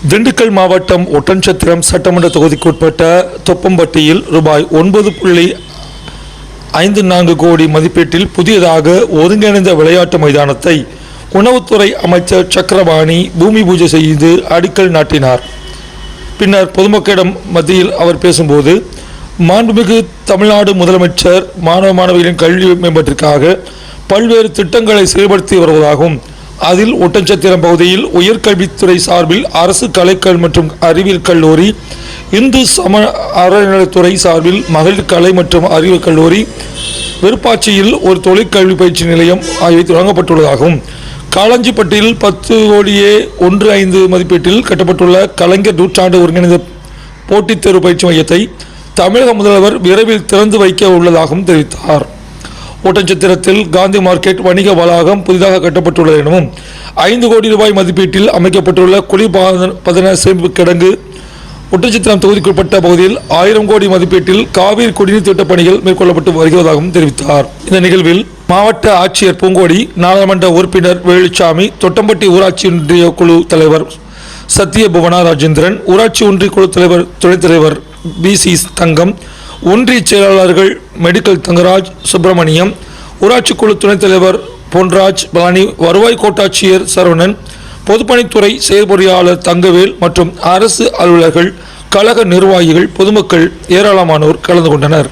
திண்டுக்கல் மாவட்டம் ஒட்டன்சத்திரம் சட்டமன்ற தொகுதிக்குட்பட்ட தொப்பம்பட்டியில் ரூபாய் ஒன்பது புள்ளி ஐந்து நான்கு கோடி மதிப்பீட்டில் புதியதாக ஒருங்கிணைந்த விளையாட்டு மைதானத்தை உணவுத்துறை அமைச்சர் சக்கரவாணி பூமி பூஜை செய்து அடிக்கல் நாட்டினார். பின்னர் பொதுமக்களிடம் மத்தியில் அவர் பேசும்போது மாண்புமிகு தமிழ்நாடு முதலமைச்சர் மாணவ மாணவிகளின் கல்வி மேம்பாட்டிற்காக பல்வேறு திட்டங்களை செயல்படுத்தி வருவதாகவும் அதில் ஒட்டச்சத்திரம் பகுதியில் உயர்கல்வித்துறை சார்பில் அரசு கலைக்கல் மற்றும் அறிவியல் கல்லூரி இந்து சம அறநிலைத்துறை சார்பில் மகளிர் கலை மற்றும் அறிவியல் கல்லூரி விருப்பாட்சியில் ஒரு தொழிற்கல்வி பயிற்சி நிலையம் ஆகியவை தொடங்கப்பட்டுள்ளதாகும். காளாஞ்சிப்பட்டியில் பத்து கோடியே ஒன்று ஐந்து மதிப்பீட்டில் கட்டப்பட்டுள்ள கலைஞர் நூற்றாண்டு ஒருங்கிணைந்த போட்டித் தேர்வு பயிற்சி மையத்தை தமிழக முதல்வர் விரைவில் திறந்து வைக்க உள்ளதாகவும் தெரிவித்தார். ஒட்டன்சத்திரத்தில் காந்தி மார்க்கெட் வணிக வளாகம் புதிதாக கட்டப்பட்டுள்ளது எனவும் ஐந்து கோடி ரூபாய் மதிப்பீட்டில் அமைக்கப்பட்டுள்ள குளிர்பதன பதன சேமிப்பு கிடங்கு ஒட்டன்சத்திரம் தொகுதிக்குட்பட்ட பகுதியில் ஆயிரம் கோடி மதிப்பீட்டில் காவிரி குடிநீர் திட்டப் பணிகள் மேற்கொள்ளப்பட்டு வருகிறதாகவும் தெரிவித்தார். இந்த நிகழ்வில் மாவட்ட ஆட்சியர் பூங்கோடி நாடாளுமன்ற உறுப்பினர் வேலுச்சாமி தொட்டம்பட்டி ஊராட்சி ஒன்றிய குழு தலைவர் சத்திய புவனா ராஜேந்திரன் ஊராட்சி ஒன்றிய குழு தலைவர் துணைத் தலைவர் பிசி தங்கம் ஒன்றிய செயலாளர்கள் மெடிக்கல் தங்கராஜ் சுப்பிரமணியம் ஊராட்சி குழு துணைத் தலைவர் பொன்ராஜ் பழனி வருவாய் கோட்டாட்சியர் சரவணன் பொதுப்பணித்துறை செயற்பொறியாளர் தங்கவேல் மற்றும் அரசு அலுவலர்கள் கழக நிர்வாகிகள் பொதுமக்கள் ஏராளமானோர் கலந்து கொண்டனர்.